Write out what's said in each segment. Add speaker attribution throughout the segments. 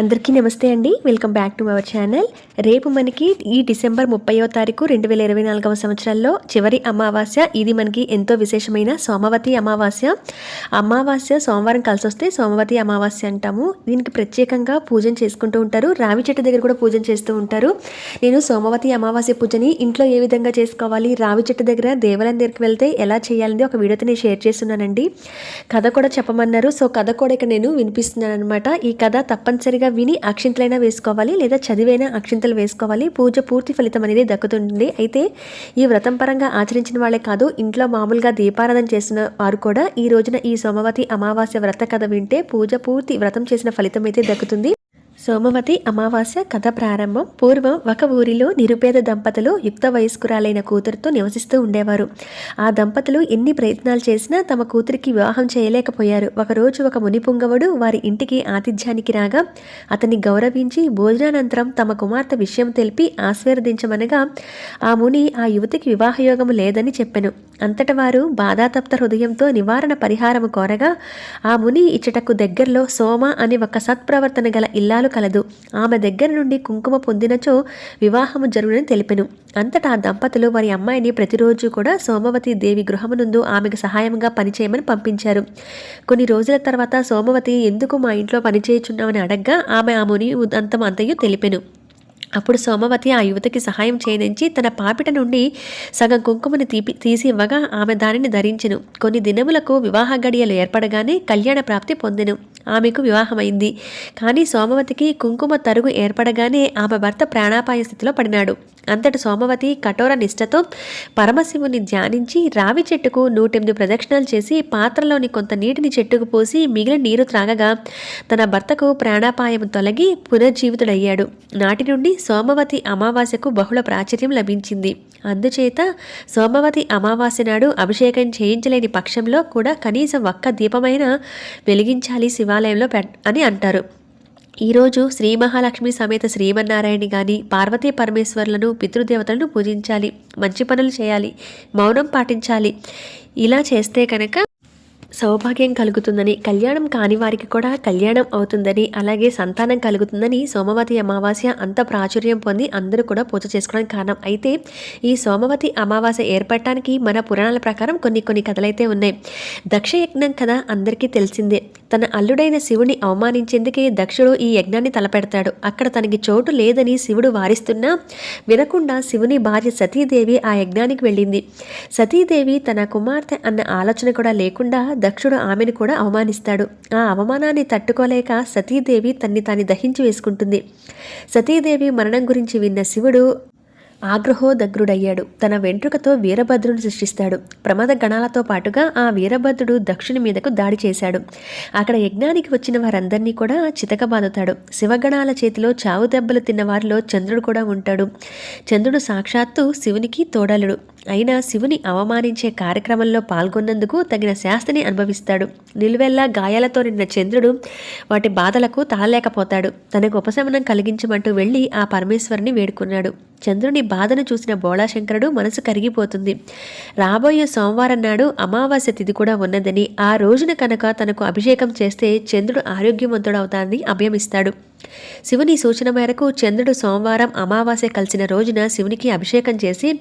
Speaker 1: అందరికీ నమస్తే అండి. Welcome back to our channel రేపు మనకి ఈ డిసెంబర్ ముప్పయో తారీఖు రెండు వేల ఇరవై నాలుగవ సంవత్సరాల్లో చివరి అమావాస్య. ఇది మనకి ఎంతో విశేషమైన సోమవతి అమావాస్య. అమావాస్య సోమవారం కలిసి వస్తే సోమవతి అమావాస్య అంటాము. దీనికి ప్రత్యేకంగా పూజన చేసుకుంటూ ఉంటారు. రావి చెట్టు దగ్గర కూడా పూజన చేస్తూ ఉంటారు. నేను సోమవతి అమావాస్య పూజని ఇంట్లో ఏ విధంగా చేసుకోవాలి? రావి చెట్టు దగ్గర దేవాలయం దగ్గరికి వెళ్తే ఎలా చేయాలని ఒక వీడియోతో నేను షేర్ చేస్తున్నానండి. కథ కూడా చెప్పమన్నారు. సో కథ కూడా ఇక్కడ నేను వినిపిస్తున్నాను అనమాట ఈ కథ తప్పనిసరిగా విని అక్షింతలైనా వేసుకోవాలి లేదా చదివైనా అక్షింతలు వేసుకోవాలి. పూజ పూర్తి ఫలితం అనేది దక్కుతుంది. అయితే ఈ వ్రతం పరంగా ఆచరించిన వాళ్ళే కాదు ఇంట్లో మామూలుగా దీపారాధన చేసిన వారు కూడా ఈ రోజున ఈ సోమవతి అమావాస్య వ్రత కథ వింటే పూజ పూర్తి వ్రతం చేసిన ఫలితం అయితే దక్కుతుంది. సోమవతి అమావాస్య కథ ప్రారంభం. పూర్వం ఒక ఊరిలో నిరుపేద దంపతులు యుక్త వయస్కురాలైన కూతురుతో నివసిస్తూ ఉండేవారు. ఆ దంపతులు ఎన్ని ప్రయత్నాలు చేసినా తమ కూతురికి వివాహం చేయలేకపోయారు. ఒకరోజు ఒక మునిపుంగవుడు వారి ఇంటికి ఆతిథ్యానికి రాగా అతన్ని గౌరవించి భోజనానంతరం తమ కుమార్తె విషయం తెలిపి ఆశీర్వదించమనగా ఆ ముని ఆ యువతికి వివాహయోగం లేదని చెప్పెను. అంతట వారు బాధాతప్త హృదయంతో నివారణ పరిహారము కోరగా ఆ ముని ఇచ్చటకు దగ్గరలో సోమ అని ఒక సత్ప్రవర్తన గల ఇల్లాలు కలదు. ఆమె దగ్గర నుండి కుంకుమ పొందినచో వివాహము జరుగునని తెలిపెను. అంతటా ఆ దంపతులు వారి అమ్మాయిని ప్రతిరోజు కూడా సోమవతి దేవి గృహమునందు ఆమెకు సహాయంగా పనిచేయమని పంపించారు. కొన్ని రోజుల తర్వాత సోమవతి ఎందుకు మా ఇంట్లో పనిచేయుచున్నామని అడగ్గా ఆమె ఆ ముని ఉదంతం అంతయు తెలిపెను. అప్పుడు సోమవతి ఆ యువతికి సహాయం చేయనించి తన పాపిట నుండి సగం కుంకుమని తీపి తీసి ఇవ్వగా ఆమె దానిని ధరించెను. కొన్ని దినములకు వివాహ గడియలు ఏర్పడగానే కళ్యాణ ప్రాప్తి పొందెను. ఆమెకు వివాహమైంది. కానీ సోమవతికి కుంకుమ తరుగు ఏర్పడగానే ఆమె భర్త ప్రాణాపాయ స్థితిలో పడినాడు. అంతటి సోమవతి కఠోర నిష్ఠతో పరమశివుని ధ్యానించి రావి చెట్టుకు నూటెనిమిది ప్రదక్షిణాలు చేసి పాత్రలోని కొంత నీటిని చెట్టుకు పోసి మిగిలిన నీరు త్రాగగా తన భర్తకు ప్రాణాపాయం తొలగి పునర్జీవితుడయ్యాడు. నాటి నుండి సోమవతి అమావాస్యకు బహుళ ప్రాచుర్యం లభించింది. అందుచేత సోమవతి అమావాస్య నాడు అభిషేకం చేయించలేని పక్షంలో కూడా కనీసం ఒక్క దీపమైన వెలిగించాలి శివాలయంలో అని అంటారు. ఈరోజు శ్రీ మహాలక్ష్మి సమేత శ్రీమన్నారాయణి గాని పార్వతీ పరమేశ్వర్లను పితృదేవతలను పూజించాలి మంచి పనులు చేయాలి మౌనం పాటించాలి. ఇలా చేస్తే కనుక సౌభాగ్యం కలుగుతుందని కళ్యాణం కాని వారికి కూడా కళ్యాణం అవుతుందని అలాగే సంతానం కలుగుతుందని సోమవతి అమావాస్య అంత ప్రాచుర్యం పొంది అందరూ కూడా పూజ చేసుకోవడానికి కారణం. అయితే ఈ సోమవతి అమావాస్య ఏర్పడటానికి మన పురాణాల ప్రకారం కొన్ని కొన్ని కథలైతే ఉన్నాయి. దక్ష యజ్ఞం కథ అందరికీ తెలిసిందే. తన అల్లుడైన శివుని అవమానించేందుకే దక్షుడు ఈ యజ్ఞాన్ని తలపెడతాడు. అక్కడ తనకి చోటు లేదని శివుడు వారిస్తున్నా వినకుండా శివుని భార్య సతీదేవి ఆ యజ్ఞానికి వెళ్ళింది. సతీదేవి తన కుమార్తె అన్న ఆలోచన కూడా లేకుండా దక్షుడు ఆమెను కూడా అవమానిస్తాడు. ఆ అవమానాన్ని తట్టుకోలేక సతీదేవి తన్ని తాను దహించి వేసుకుంటుంది. సతీదేవి మరణం గురించి విన్న శివుడు ఆగ్రహోదగ్రుడయ్యాడు. తన వెంట్రుకతో వీరభద్రుడు సృష్టిస్తాడు. ప్రమాద గణాలతో పాటుగా ఆ వీరభద్రుడు దక్షుని మీదకు దాడి చేశాడు. అక్కడ యజ్ఞానికి వచ్చిన వారందరినీ కూడా చితకబాదుతాడు. శివగణాల చేతిలో చావు దెబ్బలు తిన్న వారిలో చంద్రుడు కూడా ఉంటాడు. చంద్రుడు సాక్షాత్తు శివునికి తోడలుడు. అయినా శివుని అవమానించే కార్యక్రమంలో పాల్గొన్నందుకు తగిన శాస్తిని అనుభవిస్తాడు. నిలువెల్లా గాయాలతో నిన్న చంద్రుడు వాటి బాధలకు తాళలేకపోతాడు. తనకు ఉపశమనం కలిగించమంటూ వెళ్ళి ఆ పరమేశ్వరుని వేడుకున్నాడు. చంద్రుని బాధను చూసిన బోళాశంకరుడు మనసు కరిగిపోతుంది. రాబోయే సోమవారం నాడు అమావాస్య తిథి కూడా ఉన్నదని ఆ రోజున కనుక తనకు అభిషేకం చేస్తే చంద్రుడు ఆరోగ్యవంతుడవుతానని అభయమిస్తాడు. శివుని సూచన మేరకు చంద్రుడు సోమవారం అమావాస్య కలిసిన రోజున శివునికి అభిషేకం చేసి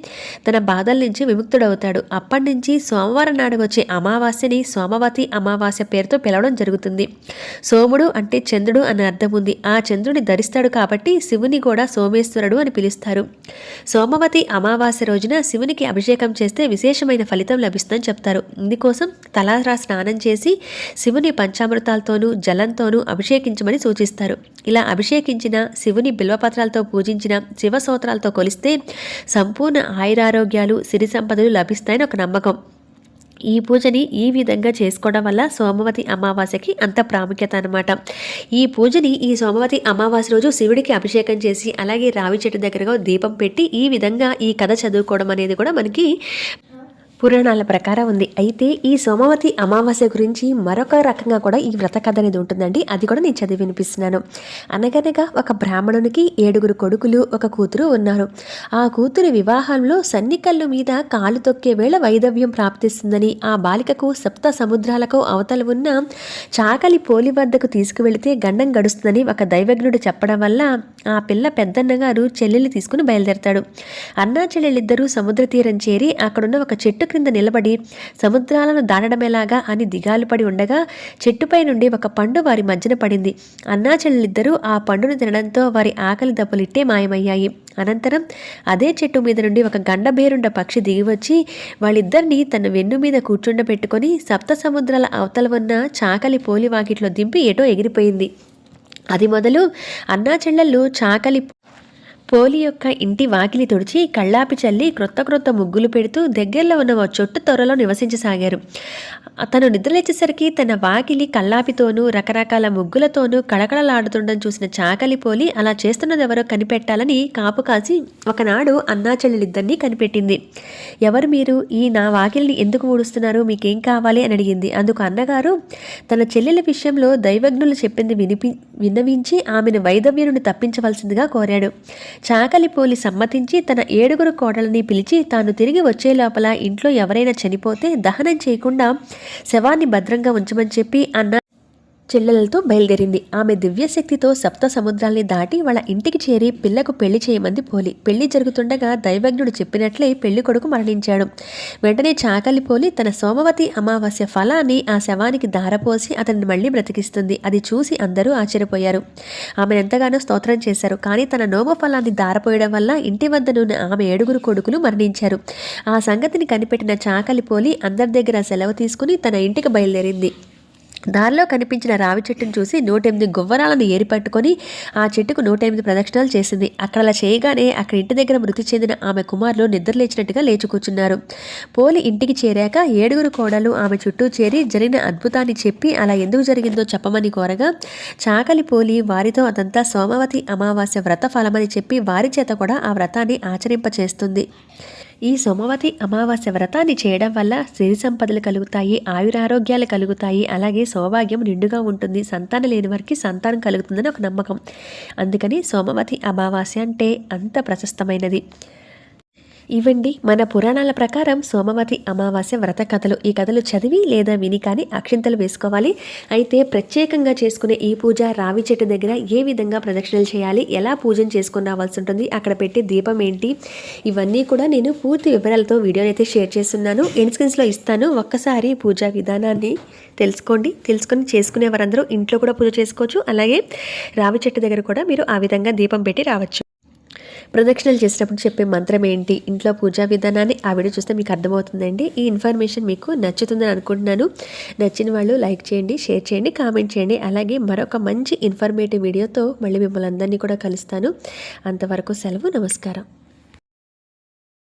Speaker 1: తన బాధల నుంచి విముక్తుడవుతాడు. అప్పటి నుంచి సోమవారం నాడు వచ్చే అమావాస్యని సోమవతి అమావాస్య పేరుతో పిలవడం జరుగుతుంది. సోముడు అంటే చంద్రుడు అనే అర్థం ఉంది. ఆ చంద్రుడిని ధరిస్తాడు కాబట్టి శివుని కూడా సోమేశ్వరుడు అని పిలుస్తారు. సోమవతి అమావాస్య రోజున శివునికి అభిషేకం చేస్తే విశేషమైన ఫలితం లభిస్తుందని చెప్తారు. ఇందుకోసం తలారా స్నానం చేసి శివుని పంచామృతాలతోనూ జలంతోనూ అభిషేకించమని సూచిస్తారు. ఇలా అభిషేకించిన శివుని బిల్వపత్రాలతో పూజించిన శివ సూత్రాలతో కొలిస్తే సంపూర్ణ ఆయురారోగ్యాలు సిరి సంపదలు లభిస్తాయని ఒక నమ్మకం. ఈ పూజని ఈ విధంగా చేసుకోవడం వల్ల సోమవతి అమావాస్యకి అంత ప్రాముఖ్యత అనమాట ఈ పూజని ఈ సోమవతి అమావాస్య రోజు శివుడికి అభిషేకం చేసి అలాగే రావి చెట్టు దగ్గరగా దీపం పెట్టి ఈ విధంగా ఈ కథ చదువుకోవడం అనేది కూడా మనకి పురాణాల ప్రకారం ఉంది. అయితే ఈ సోమవతి అమావాస్య గురించి మరొక రకంగా కూడా ఈ వ్రత కథ అనేది ఉంటుందండి. అది కూడా నేను చదివి వినిపిస్తున్నాను. అనగనగా ఒక బ్రాహ్మణునికి ఏడుగురు కొడుకులు ఒక కూతురు ఉన్నారు. ఆ కూతురు వివాహంలో సన్నికల్లు మీద కాలు తొక్కే వేళ వైదవ్యం ప్రాప్తిస్తుందని ఆ బాలికకు సప్త సముద్రాలకు అవతల ఉన్న చాకలి పోలి వద్దకు తీసుకువెళితే గండం గడుస్తుందని ఒక దైవజ్ఞుడు చెప్పడం వల్ల ఆ పిల్ల పెద్దన్నగారు చెల్లెళ్ళు తీసుకుని బయలుదేరతాడు. అన్నా చెల్లెలిద్దరూ సముద్ర తీరం చేరి అక్కడున్న ఒక చెట్టు క్రింద నిలబడి సముద్రాలను దాటడమేలాగా అని దిగాలు పడి ఉండగా చెట్టుపై నుండి ఒక పండు వారి మధ్యన పడింది. అన్నా చెల్లెలిద్దరూ ఆ పండును తినడంతో వారి ఆకలి దెబ్బలిట్టే మాయమయ్యాయి. అనంతరం అదే చెట్టు మీద నుండి ఒక గండబేరుండ పక్షి దిగివచ్చి వాళ్ళిద్దరినీ తన వెన్ను మీద కూర్చుండబెట్టుకొని సప్త సముద్రాల అవతల ఉన్న చాకలి పోలి వాకిట్లో దింపి ఎటో ఎగిరిపోయింది. అది మొదలు అన్నా చెల్లెళ్ళు చాకలి పోలి యొక్క ఇంటి వాకిలి తుడిచి కళ్ళాపి చల్లి క్రొత్త క్రొత్త ముగ్గులు పెడుతూ దగ్గరలో ఉన్న ఓ చొట్టు త్వరలో నివసించసాగారు. తను నిద్రలేచేసరికి తన వాకిలి కల్లాపితోనూ రకరకాల ముగ్గులతోనూ కళకళలాడుతుండడం చూసిన చాకలి పోలి అలా చేస్తున్నదెవరో కనిపెట్టాలని కాపు కాసి ఒకనాడు అన్నాచెల్లెలిద్దరినీ కనిపెట్టింది. ఎవరు మీరు? ఈ నా వాకిలిని ఎందుకు ఊడుస్తున్నారు? మీకేం కావాలి? అని అడిగింది. అందుకు అన్నగారు తన చెల్లెల విషయంలో దైవజ్ఞులు చెప్పింది వినిపి విన్నవించి ఆమెను వైదవ్యుని తప్పించవలసిందిగా కోరాడు. చాకలి పోలి సమ్మతించి తన ఏడుగురు కోడలని పిలిచి తాను తిరిగి వచ్చే లోపల ఇంట్లో ఎవరైనా చనిపోతే దహనం చేయకుండా శవాన్ని భద్రంగా ఉంచమని చెప్పి అన్న చెల్లెలతో బయలుదేరింది. ఆమె దివ్యశక్తితో సప్త సముద్రాల్ని దాటి వాళ్ళ ఇంటికి చేరి పిల్లకు పెళ్ళి చేయమంది పోలి. పెళ్ళి జరుగుతుండగా దైవజ్ఞుడు చెప్పినట్లే పెళ్ళి కొడుకు మరణించాడు. వెంటనే చాకలి పోలి తన సోమవతి అమావాస్య ఫలాన్ని ఆ శవానికి దారపోసి అతన్ని మళ్ళీ బ్రతికిస్తుంది. అది చూసి అందరూ ఆశ్చర్యపోయారు. ఆమెను ఎంతగానో స్తోత్రం చేశారు. కానీ తన నోమ ఫలాన్ని దారపోయడం వల్ల ఇంటి వద్దనున్న ఆమె ఏడుగురు కొడుకులు మరణించారు. ఆ సంగతిని కనిపెట్టిన చాకలి పోలి అందరి దగ్గర సెలవు తీసుకుని తన ఇంటికి బయలుదేరింది. దారిలో కనిపించిన రావి చెట్టును చూసి నూటెనిమిది గువ్వరాలను ఏరిపట్టుకొని ఆ చెట్టుకు నూటెనిమిది ప్రదక్షిణాలు చేసింది. అక్కడ అలా చేయగానే అక్కడ ఇంటి దగ్గర మృతి చెందిన ఆమె కుమారులు నిద్రలేచినట్టుగా లేచి కూర్చున్నారు. పోలి ఇంటికి చేరాక ఏడుగురు కోడలు ఆమె చుట్టూ చేరి జరిగిన అద్భుతాన్ని చెప్పి అలా ఎందుకు జరిగిందో చెప్పమని కోరగా చాకలి పోలి వారితో అదంతా సోమవతి అమావాస్య వ్రత ఫలమని చెప్పి వారి చేత కూడా ఆ వ్రతాన్ని ఆచరింపచేస్తుంది. ఈ సోమవతి అమావాస్య వ్రతాన్ని చేయడం వల్ల సిరి సంపదలు కలుగుతాయి ఆయురారోగ్యాలు కలుగుతాయి అలాగే సౌభాగ్యం నిండుగా ఉంటుంది. సంతానం లేని వారికి సంతానం కలుగుతుందని ఒక నమ్మకం. అందుకని సోమవతి అమావాస్య అంటే అంత ప్రశస్తమైనది. ఇవండి మన పురాణాల ప్రకారం సోమవారి అమావాస్య వ్రత కథలు. ఈ కథలు చదివి లేదా విని కానీ అక్షింతలు వేసుకోవాలి. అయితే ప్రత్యేకంగా చేసుకునే ఈ పూజ రావి చెట్టు దగ్గర ఏ విధంగా ప్రదక్షిణలు చేయాలి? ఎలా పూజను చేసుకుని రావాల్సి ఉంటుంది? అక్కడ పెట్టే దీపం ఏంటి? ఇవన్నీ కూడా నేను పూర్తి వివరాలతో వీడియోని అయితే షేర్ చేస్తున్నాను. ఇన్స్క్రీన్స్లో ఇస్తాను. ఒక్కసారి పూజా విధానాన్ని తెలుసుకోండి. తెలుసుకొని చేసుకునే వారందరూ ఇంట్లో కూడా పూజ చేసుకోవచ్చు. అలాగే రావి చెట్టు దగ్గర కూడా మీరు ఆ విధంగా దీపం పెట్టి రావచ్చు. ప్రదక్షిణలు చేసినప్పుడు చెప్పే మంత్రం ఏంటి ఇంట్లో పూజా విధానాన్ని ఆ వీడియో చూస్తే మీకు అర్థమవుతుందండి. ఈ ఇన్ఫర్మేషన్ మీకు నచ్చుతుందని అనుకుంటున్నాను. నచ్చిన వాళ్ళు లైక్ చేయండి షేర్ చేయండి కామెంట్ చేయండి. అలాగే మరొక మంచి ఇన్ఫర్మేటివ్ వీడియోతో మళ్ళీ మిమ్మల్ని అందరినీ కూడా కలుస్తాను. అంతవరకు సెలవు నమస్కారం.